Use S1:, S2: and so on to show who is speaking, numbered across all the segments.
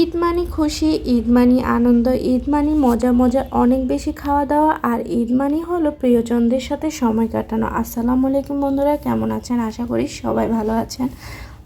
S1: ঈদ মানি খুশি, ঈদ মানি আনন্দ, ঈদ মানি মজা মজা, অনেক বেশি খাওয়া দাওয়া আর ঈদ মানি হলো প্রিয়জনদের সাথে সময় কাটানো। আসসালামু আলাইকুম বন্ধুরা, কেমন আছেন? আশা করি সবাই ভালো আছেন।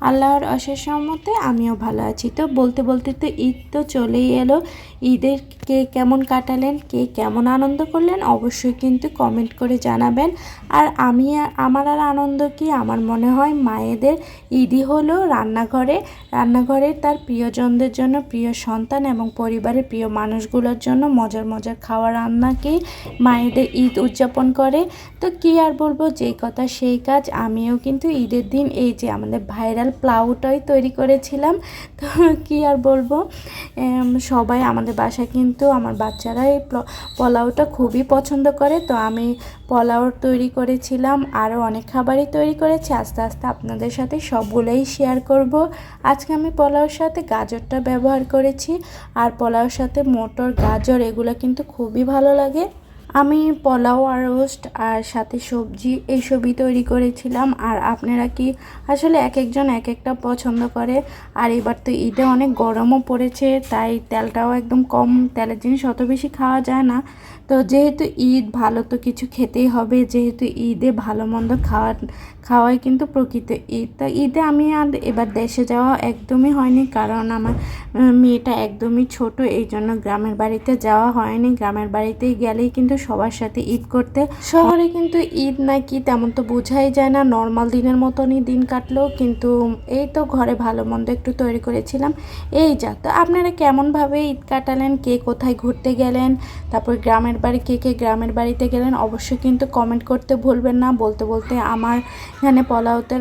S1: আল্লাহর অশেষ সম্মতে আমিও ভালো আছি। তো বলতে বলতে তো ঈদ তো চলেই এলো। ঈদের কে কেমন কাটালেন, কে কেমন আনন্দ করলেন, অবশ্যই কিন্তু কমেন্ট করে জানাবেন। আর আমি আমার আর আনন্দ কি? আমার মনে হয় মায়েদের ঈদই হলো রান্নাঘরে। রান্নাঘরে তার প্রিয়জনদের জন্য, প্রিয় সন্তান এবং পরিবারের প্রিয় মানুষগুলোর জন্য মজার মজার খাওয়া রান্নাকেই মায়েদের ঈদ উদযাপন করে। তো কি আর বলব, যেই কথা সেই কাজ। আমিও কিন্তু ঈদের দিন এই যে আমাদের ভাইরাল প্লাউটাই তৈরি করেছিলাম। তো কি আর বলব? সবাই আমাদের বাসায় কিন্তু আমার বাচ্চারা এই পোলাওটা খুবই পছন্দ করে। তো আমি পোলাও তৈরি করেছিলাম, আরও অনেক খাবারই তৈরি করেছি। আস্তে আস্তে আপনাদের সাথে সবগুলোই শেয়ার করব। আজকে আমি পোলাওর সাথে গাজরটা ব্যবহার করেছি। আর পোলাওর সাথে মটর, গাজর এগুলো কিন্তু খুবই ভালো লাগে। আমি পোলাও আর রোস্ট আর সাথে সবজি এইসবই তৈরি করেছিলাম। আর আপনারা কি আসলে এক একজন এক একটা পছন্দ করে? আর এবার তো ঈদে অনেক গরমও পড়েছে, তাই তেলটাও একদম কম। তেলের জিনিস অত বেশি খাওয়া যায় না। তো যেহেতু ঈদ, ভালো তো কিছু খেতেই হবে। যেহেতু ঈদে ভালো মন্দ খাওয়া, খাওয়াই কিন্তু প্রকৃত ঈদ। তা ঈদে আমি আর এবার দেশে যাওয়া একদমই হয়নি, কারণ আমার মেয়েটা একদমই ছোট এই জন্য গ্রামের বাড়িতে যাওয়া হয়নি। গ্রামের বাড়িতেই গেলেই কিন্তু সবার সাথে ঈদ করতে। শহরে কিন্তু ঈদ নাকি তেমন তো বোঝাই যায় না। নর্মাল দিনের মতনই দিন কাটলো। কিন্তু এই তো ঘরে ভালো মন্দ একটু তৈরি করেছিলাম। এই যা, তো আপনারা কেমনভাবে ঈদ কাটালেন? কে কোথায় ঘুরতে গেলেন? তারপর গ্রামের বাড়ি, কে কে গ্রামের বাড়িতে গেলেন? অবশ্যই কিন্তু কমেন্ট করতে ভুলবেন না। বলতে বলতে আমার এখানে পোলাওতে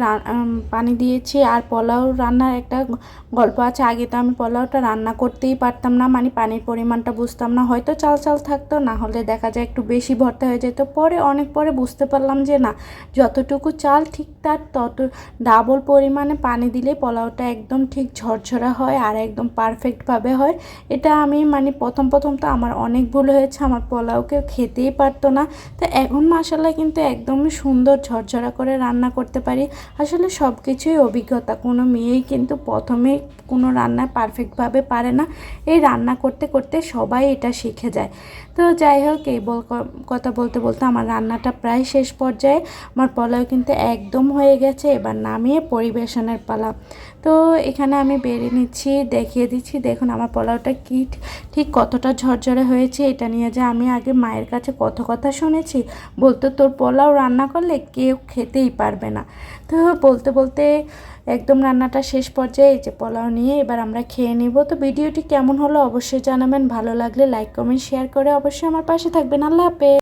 S1: পানি দিয়েছি। আর পোলাও রান্নার একটা গল্প আছে। আগে তো আমি পোলাওটা রান্না করতেই পারতাম না। মানে পানির পরিমাণটা বুঝতাম না। হয়তো চাল চাল থাকতো, না হলে দেখা যায় একটু বেশি ভর্তা হয়ে যেত পরে অনেক পরে বুঝতে পারলাম যে না, যতটুকু চাল ঠিক তার তত ডাবল পরিমাণে পানি দিলে পোলাওটা একদম ঠিক ঝরঝরা হয় আর একদম পারফেক্টভাবে হয়। এটা আমি মানে প্রথম প্রথম তো আমার অনেক ভুল হয়েছে, আমার পোলাও কেউ খেতেই পারতো না। তো এখন মাসাল্লাহ কিন্তু একদমই সুন্দর ঝরঝরা করে রান্না করতে পারি। আসলে সব কিছুই অভিজ্ঞতা, কোনো মেয়েই কিন্তু প্রথমে কোনো রান্না পারফেক্টভাবে পারে না। এই রান্না করতে করতে সবাই এটা শিখে যায়। তো যাই হোক, এই কথা বলতে বলতে আমার রান্নাটা প্রায় শেষ পর্যায়ে আমার পোলাও কিন্তু একদম হয়ে গেছে, এবার নামিয়ে পরিবেশনের পালা। তো এখানে আমি বেরিয়ে নিচ্ছি, দেখিয়ে দিচ্ছি, দেখুন আমার পোলাওটা কি ঠিক কতটা ঝরঝরে হয়েছে, এটা নিয়ে যে আমি আগে মায়ের কাছে কত কথা শুনেছি, বলতো তোর পোলাও রান্না করলে কেউ খেতেই পারবে না। তো বলতে বলতে একদম রান্নাটা শেষ পর্যায়ে এই যে পোলাও নিয়ে এবার আমরা খেয়ে নিব। তো ভিডিওটি কেমন হলো অবশ্যই জানাবেন। ভালো লাগলে লাইক কমেন্ট শেয়ার করে অবশ্যই আমার পাশে থাকবেন। আল্লাহ হাফেজ।